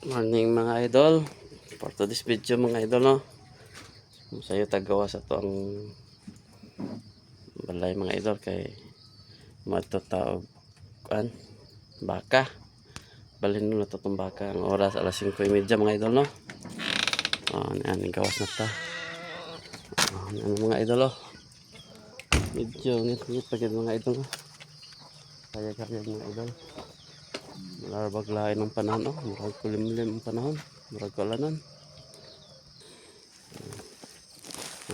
Morning mga idol. For today's video mga idol no. Sayo tagawa sa to ang balay mga idol kay matataog kan baka. Balhin mo na to tong baka ang oras alas 5:30 mga idol no. Oh, yan gawas na ta. Yan mga idol oh. Medyo ngit-ngit pa gyud mga idol no. Kaya kaya mga idol. Malarbag lahi ng panahon, oh. Murag kulimlim ang panahon. Murag kalanan.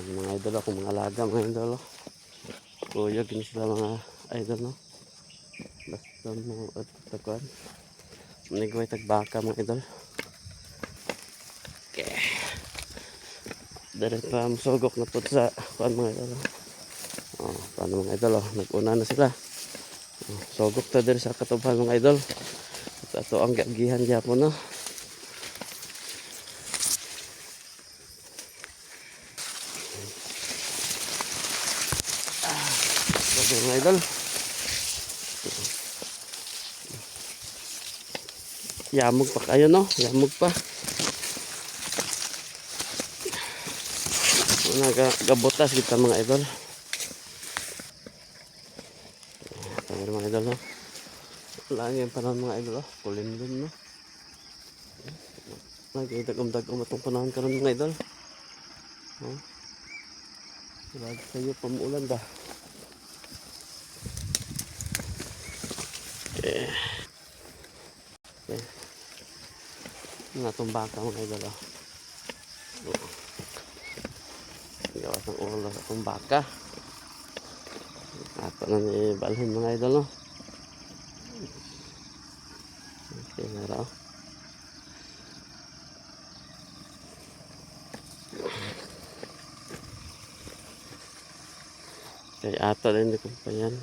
Ang mga idol ako, mga laga, mga idol. Oh. Gini sila mga idol, no? Basta mo at takuan. Manigway tagbaka, mga idol. Okay. Dari pa masugok na po sa kuan mga idol. Oh, oh paano mga idol, oh. Nag-una na sila. Oh, sugok ta dari sa katubahan mga idol. At ato ang gagihan gyapon no. Ah, Grabe mga idol. Yamog pa kayo no, yamog pa. Naga gabotas kita mga idol. Ayan mga idol no. Lang yung panahon mga idol, oh. kulimlim no. Nagdagom-dagom itong panahon karon mga idol. Oh. Grabe kayo pamuulan ba? Okay. Okay. Nga itong baka mga idol. Oh. Oh. Gawas ng ulo sa itong baka. Ato na ni balhin mga idol no. Okay, nara. Kaya ato din ko pa yan.